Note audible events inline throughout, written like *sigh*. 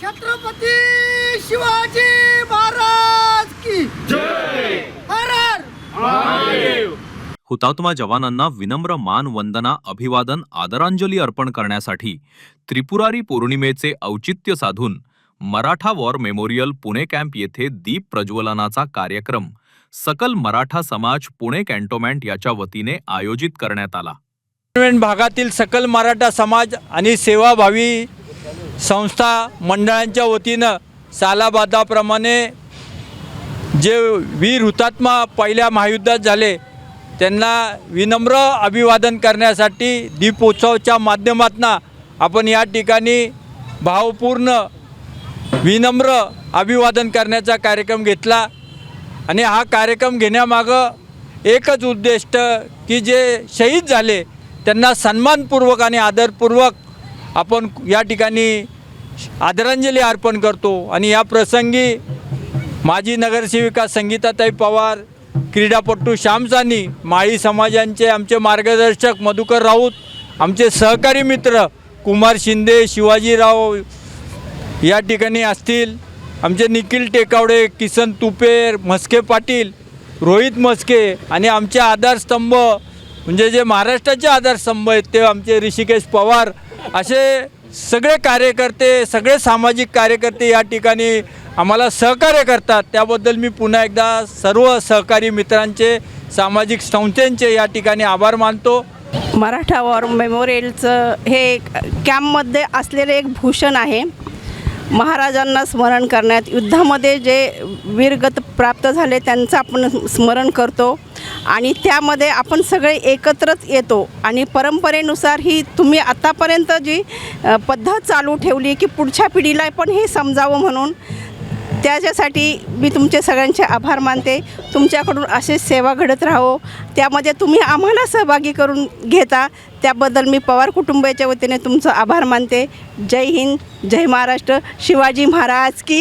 छत्रपती शिवाजी महाराज की हर हर हुतात्मा जवानांना विनम्र मान वंदना अभिवादन आदरांजली अर्पण करण्यासाठी त्रिपुरारी पौर्णिमेचे औचित्य साधून Maratha war memorial Pune camp येथे दीप प्रज्वलनाचा कार्यक्रम सकल मराठा समाज पुणे कॅन्टोन्मेंट याच्या वतीने आयोजित करण्यात आला. भागातील सकल मराठा समाज आणि सेवाभावी संस्था मंडळांच्या वतीनं सालाबादाप्रमाणे जे वीर हुतात्मा पहिल्या महायुद्धात झाले त्यांना विनम्र अभिवादन करण्यासाठी दीपोत्सवच्या माध्यमातून आपण या ठिकाणी भावपूर्ण विनम्र अभिवादन करण्याचा कार्यक्रम घेतला. आणि हा कार्यक्रम घेण्यामागं एकच उद्दिष्ट की जे शहीद झाले त्यांना सन्मानपूर्वक आणि आदरपूर्वक आपण या ठिकाणी आदरांजली अर्पण करतो आणि या प्रसंगी माजी नगरसेविका संगीताताई पवार क्रीडापटू श्यामसानी माळी समाजांचे आमचे मार्गदर्शक मधुकर राऊत आमचे सहकारी मित्र कुमार शिंदे शिवाजीराव या ठिकाणी असतील. आमचे निखिल टेकावडे किसन तुपेर म्हस्के पाटील रोहित म्हस्के आणि आमचे आधारस्तंभ म्हणजे जे महाराष्ट्राचे आधारस्तंभ आहेत ते आमचे ऋषिकेश पवार असे सगळे कार्यकर्ते सगळे सामाजिक कार्यकर्ते या ठिकाणी आम्हाला सहकार्य करतात. त्याबद्दल मी पुन्हा एकदा सर्व सहकारी मित्रांचे सामाजिक संस्थांचे या ठिकाणी आभार मानतो. मराठा वॉर मेमोरियलचं हे कॅम्पमध्ये असलेले एक भूषण आहे. महाराजांना स्मरण करण्यात युद्धामध्ये जे वीरगत प्राप्त झाले त्यांचं आपण स्मरण करतो. आणि त्यामध्ये आपण सगळे एकत्रच येतो. आणि परंपरेनुसार ही तुम्ही आत्तापर्यंत जी पद्धत चालू ठेवली की पुढच्या पिढीला पण हे समजावं म्हणून त्याच्यासाठी मी तुमचे सगळ्यांचे आभार मानते. तुमच्याकडून असे सेवा घडत राहो. त्यामध्ये तुम्ही आम्हाला सहभागी करून घेता. त्याबद्दल मी पवार कुटुंबाच्या वतीने तुमचं आभार मानते. जय हिंद जय महाराष्ट्र. शिवाजी महाराज की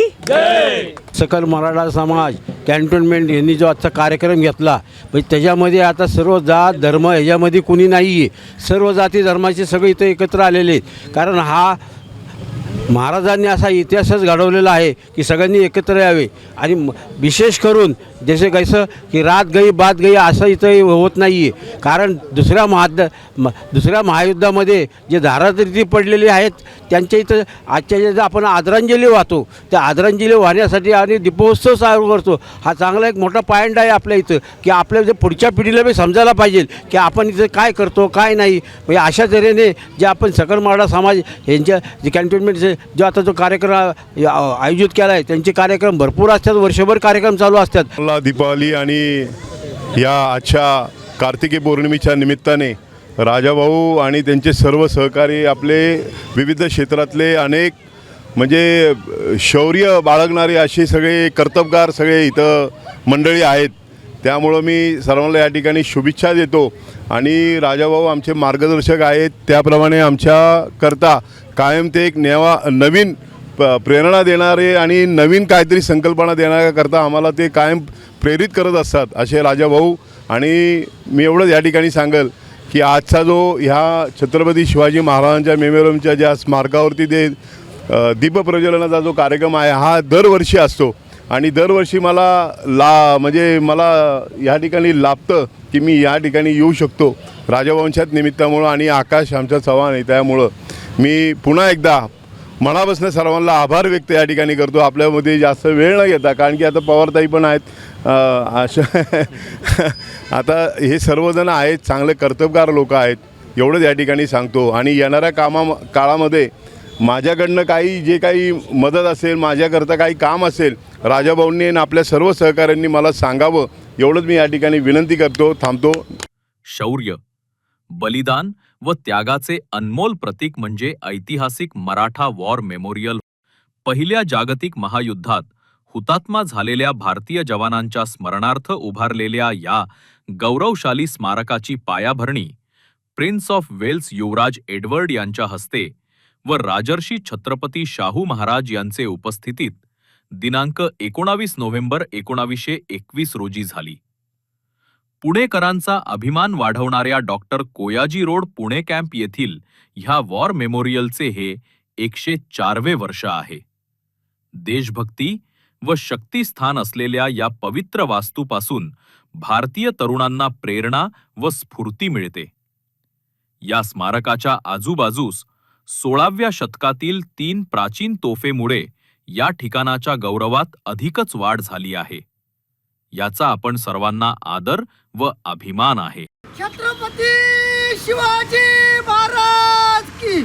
सकल मराठा समाज कॅन्टोन्मेंट यांनी जो आजचा कार्यक्रम घेतला म्हणजे त्याच्यामध्ये आता सर्व जात धर्म ह्याच्यामध्ये कुणी नाही आहे सर्व जाती धर्माचे सगळे इथं एकत्र आलेले आहेत. कारण हा महाराजांनी असा इतिहासच घडवलेला आहे की सगळ्यांनी एकत्र यावे. आणि म- विशेष करून जसे कसं की रात गई बात गई असं इथं होत नाही आहे कारण दुसऱ्या महाद म- दुसऱ्या महायुद्धामध्ये जे धारातीर्थी पडलेले आहेत त्यांच्या इथं आजच्या जे आपण आदरांजली वाहतो. त्या आदरांजली वाहण्यासाठी आणि दीपोत्सव साजरा करतो. हा चांगला एक मोठा पॉईंट आहे आपल्या इथं की आपल्या जे पुढच्या पिढीला बी समजायला पाहिजे की आपण इथं काय करतो काय नाही. म्हणजे अशा तऱ्हेने जे आपण सकल मराठा समाज यांच्या जे कॅन्टोन्मेंटचे जो आता जो कार्यक्रम आयोजित केला आहे त्यांचे कार्यक्रम भरपूर असतात वर्षभर कार्यक्रम चालू असतात. मला दीपावली आणि या आजच्या कार्तिकी पौर्णिमेच्या निमित्ताने राजाभाऊ आणि त्यांचे सर्व सहकारी आपले विविध क्षेत्रातले अनेक म्हणजे शौर्य बाळगणारे असे सगळे कर्तबगार सगळे इथं मंडळी आहेत. त्यामुळं मी सर्वांना या ठिकाणी शुभेच्छा देतो. आणि राजाभाऊ आमचे मार्गदर्शक आहेत. त्याप्रमाणे आमच्याकरता कायम ते एक नेवा नवीन प- प्रेरणा देणारे आणि नवीन काहीतरी संकल्पना देण्याकरता आम्हाला ते कायम प्रेरित करत असतात असे राजाभाऊ. आणि मी एवढंच या ठिकाणी सांगेल की आजचा जो ह्या छत्रपती शिवाजी महाराजांच्या मेमोरियमच्या ज्या स्मारकावरती ते दीपप्रज्वलनाचा जो कार्यक्रम आहे हा दरवर्षी असतो. आणि दरवर्षी मला ला म्हणजे मला या ठिकाणी लाभतं की मी या ठिकाणी येऊ शकतो. राजवंशात निमित्तामुळं आणि आकाश आमच्या चव्हाण आहे त्यामुळं मी पुन्हा एकदा मनापासून सर्वांना आभार व्यक्त या ठिकाणी करतो. आपल्यामध्ये जास्त वेळ न घेता कारण की आता पवारताई पण आहेत. अशा *laughs* आता हे सर्वजण आहेत चांगले कर्तबगार लोक आहेत एवढंच या ठिकाणी सांगतो. आणि येणाऱ्या कामा काळामध्ये माझ्याकडनं काही जे काही मदत असेल माझ्याकरता काही काम असेल राजाभाऊंनी आणि आपल्या सर्व सहकाऱ्यांनी मला सांगावं एवढंच मी या ठिकाणी विनंती करतो थांबतो. शौर्य बलिदान व त्यागाचे अनमोल प्रतीक म्हणजे ऐतिहासिक मराठा वॉर मेमोरियल. पहिल्या जागतिक महायुद्धात हुतात्मा झालेल्या भारतीय जवानांच्या स्मरणार्थ उभारलेल्या या गौरवशाली स्मारकाची पायाभरणी प्रिन्स ऑफ वेल्स युवराज एडवर्ड यांच्या हस्ते व राजर्षी छत्रपती शाहू महाराज यांचे उपस्थितीत दिनांक एकोणावीस नोव्हेंबर एकोणावीसशे एकवीस रोजी झाली. पुणेकरांचा अभिमान वाढवणाऱ्या doctor Koyaji road Pune camp येथील ह्या वॉर मेमोरियलचे हे एकशे चारवे वर्ष आहे. देशभक्ती व शक्तिस्थान असलेल्या या पवित्र वास्तूपासून भारतीय तरुणांना प्रेरणा व स्फूर्ती मिळते. या स्मारकाच्या आजूबाजूस सोळाव्या शतकातील तीन प्राचीन तोफेमुळे या ठिकाणाच्या गौरवात अधिकच वाढ झाली आहे. याचा आपण सर्वांना आदर व अभिमान आहे. छत्रपती शिवाजी महाराज की